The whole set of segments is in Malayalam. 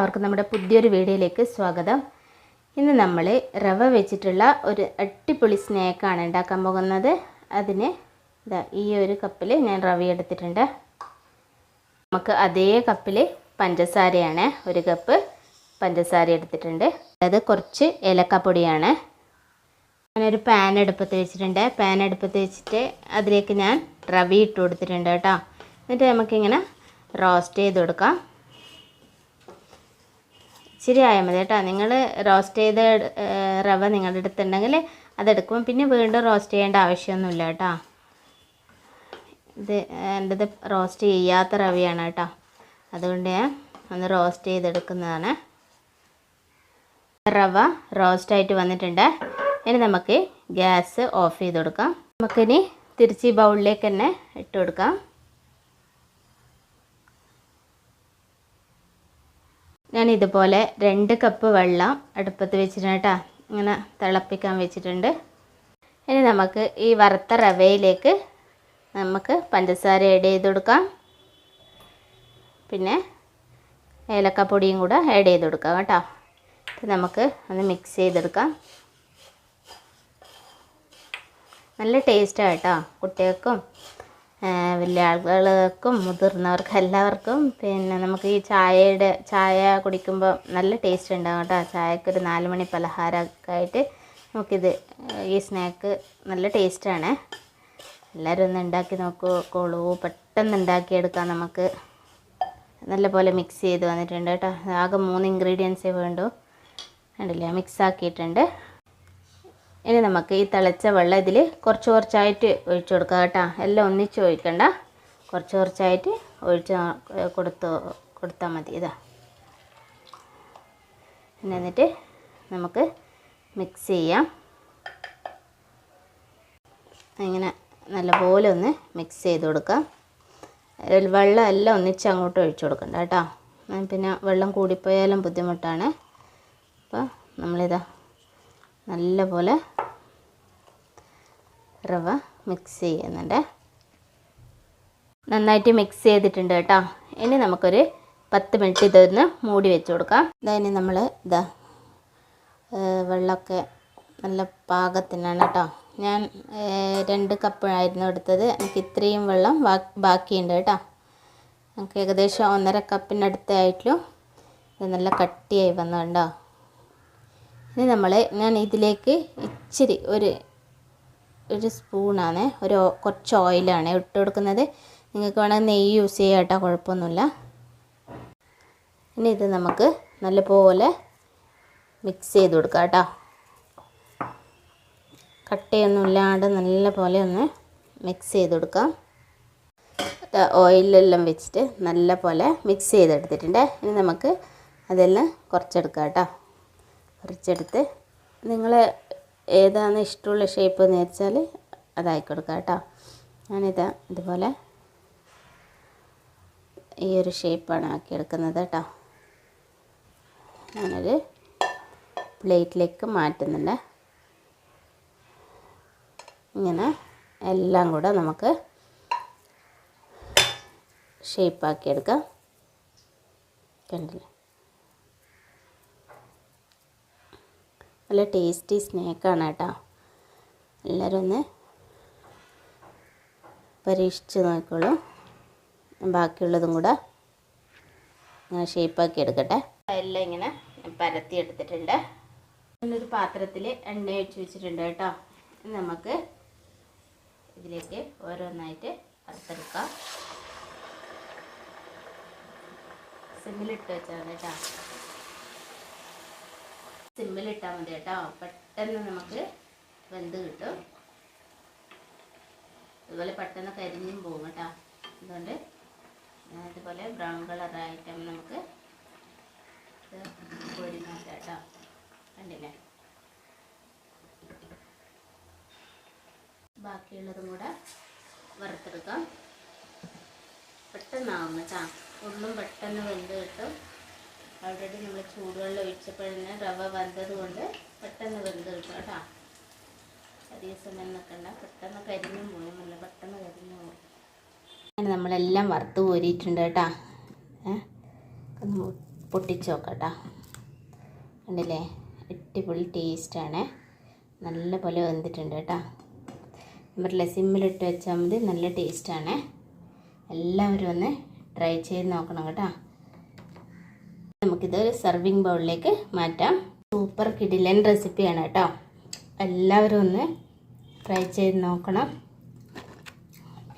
അവർക്ക് നമ്മുടെ പുതിയൊരു വീഡിയോയിലേക്ക് സ്വാഗതം. ഇന്ന് നമ്മൾ റവ വെച്ചിട്ടുള്ള ഒരു അടിപൊളി സ്നാക്കാണ് ഉണ്ടാക്കാൻ പോകുന്നത്. അതിന് ഇതാ ഈ ഒരു കപ്പിൽ ഞാൻ റവ എടുത്തിട്ടുണ്ട്. നമുക്ക് അതേ കപ്പിൽ പഞ്ചസാരയാണ് ഒരു കപ്പ് പഞ്ചസാര എടുത്തിട്ടുണ്ട്. അത് കുറച്ച് ഏലക്കപ്പൊടിയാണ്. ഞാനൊരു പാൻ അടുപ്പത്ത് വെച്ചിട്ടുണ്ട്. പാൻ അടുപ്പത്ത് വെച്ചിട്ട് അതിലേക്ക് ഞാൻ റവ ഇട്ട് കൊടുത്തിട്ടുണ്ട് കേട്ടോ. എന്നിട്ട് നമുക്കിങ്ങനെ റോസ്റ്റ് ചെയ്ത് കൊടുക്കാം. ഇച്ചിരി ആയാൽ മതി കേട്ടോ നിങ്ങൾ റോസ്റ്റ് ചെയ്ത റവ നിങ്ങളുടെ അടുത്തുണ്ടെങ്കിൽ അതെടുക്കും പിന്നെ വീണ്ടും റോസ്റ്റ് ചെയ്യേണ്ട ആവശ്യമൊന്നുമില്ല കേട്ടോ ഇത് എന്റെത് റോസ്റ്റ് ചെയ്യാത്ത റവയാണ് കേട്ടോ അതുകൊണ്ട് ഞാൻ ഒന്ന് റോസ്റ്റ് ചെയ്തെടുക്കുന്നതാണ്. റവ റോസ്റ്റ് ആയിട്ട് വന്നിട്ടുണ്ട്. ഇനി നമുക്ക് ഗ്യാസ് ഓഫ് ചെയ്ത് കൊടുക്കാം. നമുക്കിനി തിരിച്ച് ബൗളിലേക്ക് തന്നെ ഇട്ട് കൊടുക്കാം. ഞാൻ ഇതുപോലെ രണ്ട് കപ്പ് വെള്ളം അടുപ്പത്ത് വെച്ചിട്ടുണ്ട് കേട്ടോ. ഇങ്ങനെ തിളപ്പിക്കാൻ വെച്ചിട്ടുണ്ട്. ഇനി നമുക്ക് ഈ വറുത്ത റവയിലേക്ക് നമുക്ക് പഞ്ചസാര ആഡ് ചെയ്ത് കൊടുക്കാം. പിന്നെ ഏലക്കപ്പൊടിയും കൂടെ ആഡ് ചെയ്ത് കൊടുക്കാം കേട്ടോ. നമുക്ക് ഒന്ന് മിക്സ് ചെയ്തെടുക്കാം. നല്ല ടേസ്റ്റാണ് കേട്ടോ കുട്ടികൾക്കും. വലിയ ആളുകൾക്കും മുതിർന്നവർക്കും എല്ലാവർക്കും പിന്നെ നമുക്ക് ഈ ചായയുടെ ചായ കുടിക്കുമ്പോൾ നല്ല ടേസ്റ്റ് ഉണ്ടാകും കേട്ടോ. ചായക്കൊരു നാല് മണി പലഹാരമൊക്കെ ആയിട്ട് നമുക്കിത് ഈ സ്നാക്ക് നല്ല ടേസ്റ്റാണ് എല്ലാവരും ഒന്ന് ഉണ്ടാക്കി നോക്കോളൂ പെട്ടെന്ന് ഉണ്ടാക്കിയെടുക്കാം നമുക്ക്. നല്ല പോലെ മിക്സ് ചെയ്ത് വന്നിട്ടുണ്ട് കേട്ടോ. ആകെ മൂന്ന് ഇൻഗ്രീഡിയൻസേ വേണ്ടൂ. കണ്ടില്ലേ? മിക്സ് ആക്കിയിട്ടുണ്ട്. ഇനി നമുക്ക് ഈ തിളച്ച വെള്ളം ഇതിൽ കുറച്ച് കുറച്ചായിട്ട് ഒഴിച്ചു കൊടുക്കുക കേട്ടോ. എല്ലാം ഒന്നിച്ച് ഒഴിക്കണ്ട. കുറച്ച് കുറച്ചായിട്ട് ഒഴിച്ച് കൊടുത്തു കൊടുത്താൽ മതി. ഇതാ. പിന്നെ എന്നിട്ട് നമുക്ക് മിക്സ് ചെയ്യാം. ഇങ്ങനെ നല്ലപോലെ ഒന്ന് മിക്സ് ചെയ്ത് കൊടുക്കാം. വെള്ളം എല്ലാം ഒന്നിച്ച് അങ്ങോട്ട് ഒഴിച്ചു കൊടുക്കണ്ട കേട്ടോ. പിന്നെ വെള്ളം കൂടിപ്പോയാലും ബുദ്ധിമുട്ടാണ്. അപ്പോൾ നമ്മളിതാ നല്ലപോലെ റവ മിക്സ് ചെയ്യുന്നുണ്ട്. നന്നായിട്ട് മിക്സ് ചെയ്തിട്ടുണ്ട് കേട്ടോ. ഇനി നമുക്കൊരു പത്ത് മിനിറ്റ് ഇതൊന്ന് മൂടി വെച്ച് കൊടുക്കാം. ഇതാ ഇനി നമ്മൾ ഇതാ വെള്ളമൊക്കെ നല്ല പാകത്തിനാണ് കേട്ടോ. ഞാൻ രണ്ട് കപ്പായിരുന്നു എടുത്തത്. എനിക്ക് ഇത്രയും വെള്ളം ബാക്കിയുണ്ട് കേട്ടോ. നമുക്ക് ഏകദേശം ഒന്നര കപ്പിനടുത്തായിട്ടും ഇത് നല്ല കട്ടിയായി വന്നുണ്ടോ ഇനി നമ്മൾ ഞാൻ ഇതിലേക്ക് ഇച്ചിരി ഒരു ഒരു സ്പൂണാണ് ഒരു കുറച്ച് ഓയിലാണ് ഇട്ട് കൊടുക്കുന്നത്. നിങ്ങൾക്ക് വേണമെങ്കിൽ നെയ്യ് യൂസ് ചെയ്യാം കേട്ടോ കുഴപ്പമൊന്നുമില്ല. ഇനി ഇത് നമുക്ക് നല്ലപോലെ മിക്സ് ചെയ്ത് കൊടുക്കാം കേട്ടോ. കട്ടയൊന്നും ഇല്ലാണ്ട് നല്ല പോലെ ഒന്ന് മിക്സ് ചെയ്ത് കൊടുക്കാം. ഓയിലെല്ലാം വെച്ചിട്ട് നല്ല പോലെ മിക്സ് ചെയ്തെടുത്തിട്ടുണ്ട്. ഇനി നമുക്ക് അതെല്ലാം കുറച്ചെടുക്കാം കേട്ടോ. കുറച്ചെടുത്ത് നിങ്ങൾ ഏതാണ് ഇഷ്ടമുള്ള ഷേപ്പ് എന്ന് വെച്ചാൽ അതായി കൊടുക്കാം കേട്ടോ. ഞാനിതാ ഇതുപോലെ ഈ ഒരു ഷേപ്പാണ് ആക്കിയെടുക്കുന്നത് കേട്ടോ. ഞാനൊരു പ്ലേറ്റിലേക്ക് മാറ്റുന്നുണ്ട്. ഇങ്ങനെ എല്ലാം കൂടെ നമുക്ക് ഷേപ്പാക്കിയെടുക്കാം കണ്ടില്ലേ? നല്ല ടേസ്റ്റി സ്നാക്കാണ് കേട്ടോ. എല്ലാവരും ഒന്ന് പരീക്ഷിച്ച് നോക്കിക്കോളൂ. ബാക്കിയുള്ളതും കൂടെ ഇങ്ങനെ ഷേപ്പാക്കി എടുക്കട്ടെ. എല്ലാം ഇങ്ങനെ പരത്തി എടുത്തിട്ടുണ്ട്. ഒരു പാത്രത്തിൽ എണ്ണ ഒഴിച്ച് വെച്ചിട്ടുണ്ട് കേട്ടോ. നമുക്ക് ഇതിലേക്ക് ഓരോന്നായിട്ട് വറുത്തെടുക്കാം. സിമ്മിലിട്ട് വെച്ചാണ് കേട്ടോ. സിമ്മിലിട്ടാൽ മതി കേട്ടോ. പെട്ടെന്ന് നമുക്ക് വെന്ത് കിട്ടും. അതുപോലെ പെട്ടെന്ന് കരിഞ്ഞും പോകും കേട്ടോ. അതുകൊണ്ട് അതുപോലെ ബ്രൗൺ കളറായിട്ട് നമുക്ക് കേട്ടോ. കണ്ടില്ലേ? ബാക്കിയുള്ളതും കൂടെ വറുത്തെടുക്കാം. പെട്ടെന്നാവും കേട്ടോ. ഒന്നും പെട്ടെന്ന് വെന്ത് കിട്ടും. ഓൾറെഡി നമ്മൾ ചൂടുവെള്ളം ഒഴിച്ചപ്പോഴന്നെ റവ വെന്തത് കൊണ്ട് പെട്ടെന്ന് വെന്ത് കിട്ടും. കേട്ടോ അധിക സമയം നിൽക്കണ്ട പെട്ടെന്ന് കരിഞ്ഞു പോകും നല്ല പെട്ടെന്ന് കരിഞ്ഞു പോകും അങ്ങനെ നമ്മളെല്ലാം വറുത്ത് കോരിയിട്ടുണ്ട് കേട്ടോ. പൊട്ടിച്ച് നോക്കട്ടാ കണ്ടില്ലേ? അടിപൊളി ടേസ്റ്റാണ് നല്ല പോലെ വെന്തിട്ടുണ്ട് കേട്ടോ. നമ്മളെ സിമ്മിലിട്ട് വെച്ചാൽ മതി. നല്ല ടേസ്റ്റാണ് എല്ലാവരും ഒന്ന് ട്രൈ ചെയ്ത് നോക്കണം കേട്ടോ. നമുക്കിത് ഒരു സെർവിങ് ബൗളിലേക്ക് മാറ്റാം. സൂപ്പർ കിടിലൻ റെസിപ്പിയാണ് കേട്ടോ. എല്ലാവരും ഒന്ന് ട്രൈ ചെയ്ത് നോക്കണം.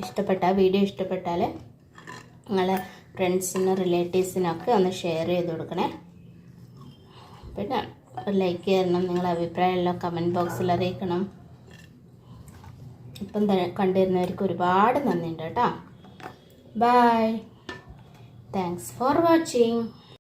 ഇഷ്ടപ്പെട്ട വീഡിയോ ഇഷ്ടപ്പെട്ടാൽ നിങ്ങളെ ഫ്രണ്ട്സിനും റിലേറ്റീവ്സിനൊക്കെ ഒന്ന് ഷെയർ ചെയ്ത് കൊടുക്കണേ. പിന്നെ ലൈക്ക് ചെയ്യണം നിങ്ങളുടെ അഭിപ്രായമെല്ലാം കമന്റ് ബോക്സിൽ അറിയിക്കണം. ഇപ്പം കണ്ടിരുന്നവർക്ക് ഒരുപാട് നന്ദിയുണ്ട് കേട്ടോ. Bye thanks for watching